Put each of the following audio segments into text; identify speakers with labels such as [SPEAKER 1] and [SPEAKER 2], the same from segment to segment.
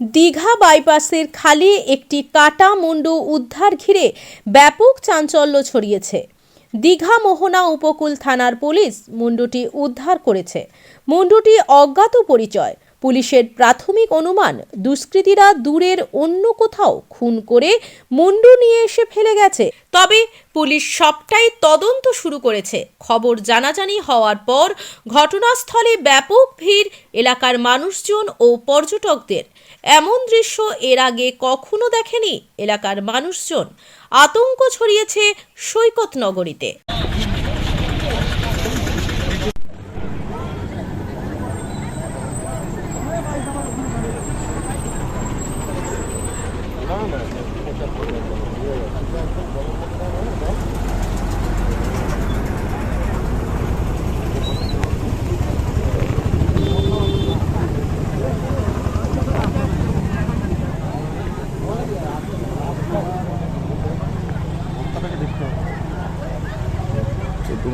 [SPEAKER 1] দীঘা বাইপাসের খালি একটি কাটা মুন্ডু উদ্ধার ঘিরে ব্যাপক চাঞ্চল্য ছড়িয়েছে। দীঘা মোহনা উপকূল থানার পুলিশ মুন্ডুটি উদ্ধার করেছে। মুন্ডুটি অজ্ঞাত পরিচয়। পুলিশের প্রাথমিক অনুমান, দুষ্কৃতীরা দূরের অন্য কোথাও খুন করে মুন্ডু নিয়ে এসে ফেলে গেছে। তবে পুলিশ সবটাই তদন্ত শুরু করেছে। খবর জানাজানি হওয়ার পর ঘটনাস্থলে ব্যাপক ভিড় এলাকার মানুষজন ও পর্যটকদের। এমন দৃশ্য এর আগে কখনো দেখেনি এলাকার মানুষজন। আতঙ্ক ছড়িয়েছে সৈকত নগরীতে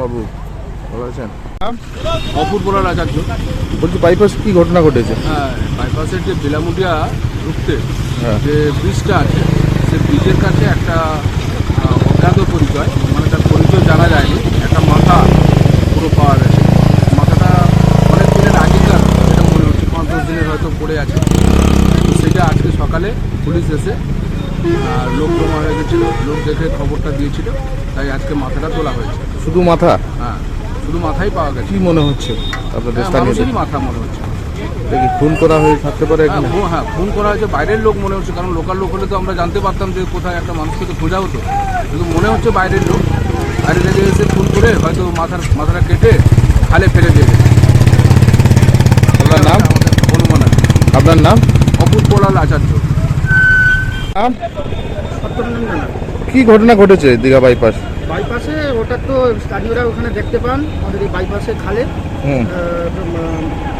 [SPEAKER 2] বাবু ভালো আছেন?
[SPEAKER 3] অপূর্বলাল আচার্য।
[SPEAKER 2] বলছি বাইপাস কি ঘটনা ঘটেছে?
[SPEAKER 3] হ্যাঁ বাইপাসের যে বেলামুটিয়া ঢুকতে
[SPEAKER 2] হ্যাঁ।
[SPEAKER 3] যে ব্রিজটা আছে সে ব্রিজের কাছে একটা অজ্ঞাত পরিচয় মানে তার পরিচয় জানা যায়নি। একটা মাথা পুরো পাওয়া গেছে। মাথাটা অনেক দিনের আগেকার যেটা মনে হচ্ছে পাঁচ দশ দিনের হয়তো পড়ে আছে। তো সেটা আজকে সকালে পুলিশ এসে আর লোক জমা হয়ে গেছিল লোক দেখে খবরটা দিয়েছিল তাই আজকে মাথাটা তোলা হয়েছে।
[SPEAKER 2] শুধু মাথা?
[SPEAKER 3] হ্যাঁ শুধু মাথাই পাওয়া গেছে।
[SPEAKER 2] কি মনে হচ্ছে আপনাদের
[SPEAKER 3] হ্যাঁ,
[SPEAKER 2] স্থানীয়
[SPEAKER 3] মাথা মনে হচ্ছে।
[SPEAKER 2] দেখি খুন করা হয়ে থাকতে পারে
[SPEAKER 3] হ্যাঁ হ্যাঁ ফোন করা হয়েছে বাইরের লোক মনে হচ্ছে কারণ লোকাল লোক হলে তো আমরা জানতে পারতাম যে কোথায় একটা মানুষকে তো খোঁজা হতো। কিন্তু মনে হচ্ছে বাইরের লোক বাইরে থেকে এসে ফোন করে হয়তো মাথার মাথাটা কেটে খালে ফেলে দিয়ে
[SPEAKER 2] আপনার নাম?
[SPEAKER 3] অনুমান
[SPEAKER 2] আপনার নাম?
[SPEAKER 3] অপূর্বলাল আচার্য।
[SPEAKER 2] নাম?
[SPEAKER 4] সত্যরঞ্জন
[SPEAKER 2] কি ঘটনা ঘটেছে দীঘা বাইপাস?
[SPEAKER 4] বাইপাসে ওটা তো স্থানীয়রা ওখানে দেখতে পান আমাদের এই বাইপাসে খালে।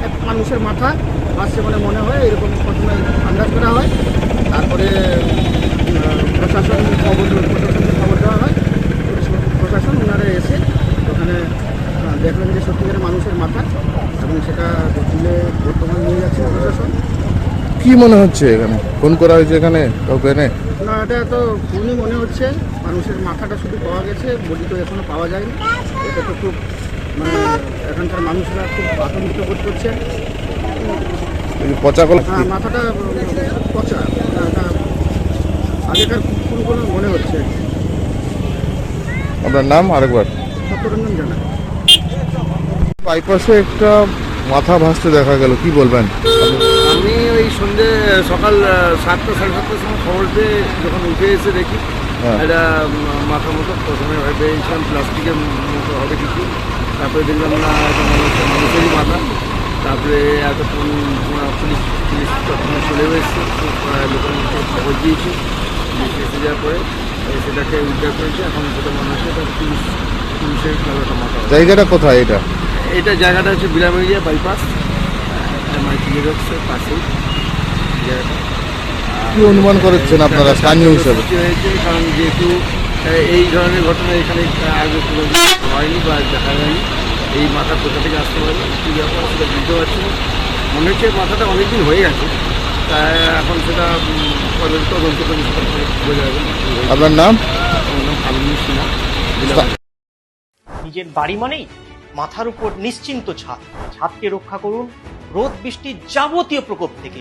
[SPEAKER 4] এক মানুষের মাথা আসছে বলে মনে হয় এরকম ঘটনা আন্দাজ করা হয়। তারপরে প্রশাসন খবর প্রশাসনকে খবর দেওয়া হয়। প্রশাসন ওনারা এসে ওখানে দেখলেন যে সত্যিকারের মানুষের মাথা এবং সেটা তুলে বর্তমানে নিয়ে যাচ্ছে প্রশাসন।
[SPEAKER 2] কি মনে হচ্ছে এখানে? ফোন করা হয়েছে এখানে কাউকে এনে
[SPEAKER 4] না এটা তো খুবই মনে হচ্ছে। মানুষের মাথাটা শুধু পাওয়া গেছে বডি তো এখনও পাওয়া যায়নি। এটা তো খুব মানে এখানকার মানুষরা খুব আতঙ্কিত বোধ করছে।
[SPEAKER 2] পচা কলা
[SPEAKER 4] হ্যাঁ মাথাটা পচা। আগেকার কোনো মনে হচ্ছে।
[SPEAKER 2] আপনার নাম আরেকবার?
[SPEAKER 4] সত্যরঞ্জন জানা।
[SPEAKER 2] বাইপাসে একটা মাথা ভাসতে দেখা গেল কি বলবেন?
[SPEAKER 5] সকাল সাতটা সাড়ে সাতটার সময় খবর পেয়ে যখন উঠে এসে দেখি
[SPEAKER 2] হ্যাঁ।
[SPEAKER 5] একটা মাথা মতো প্রথমে ভেবেছিলাম প্লাস্টিকের মতো হবে কিছু। তারপরে দেখলাম না মনে মানুষেরই মাথা। তারপরে এতক্ষণ পুলিশ পুলিশ তখন চলেও এসছে লোকাল খবর দিয়েছি। পুলিশ এসে যাওয়ার পরে সেটাকে উদ্ধার করেছে। এখন যেটা মনে হচ্ছে এটা পুলিশ পুলিশের মাথা
[SPEAKER 2] জায়গাটা কোথায় এটা?
[SPEAKER 5] এটা জায়গাটা হচ্ছে বিলামেরিয়া বাইপাস মাইকিলের পাশেই। জায়গাটা
[SPEAKER 2] কি অনুমান করেছেন আপনারা স্থানীয় হিসেবে?
[SPEAKER 5] হয়েছে কারণ যেহেতু এই ধরনের ঘটনা এখানে আগে কোনো হয়নি বা দেখা যায়নি। এই মাথা কোথা থেকে আসতে পারে কী ব্যাপার সেটা বুঝতে পারছি না। মনে হচ্ছে মাথাটা অনেকদিন হয়ে গেছে তাই এখন সেটা তদন্ত করে সেটা বোঝা যাবে।
[SPEAKER 2] আপনার নাম?
[SPEAKER 6] নিজের বাড়ি মানেই মাথার উপর নিশ্চিন্ত ছাদ। ছাদকে রক্ষা করুন রোদ বৃষ্টির যাবতীয় প্রকোপ থেকে।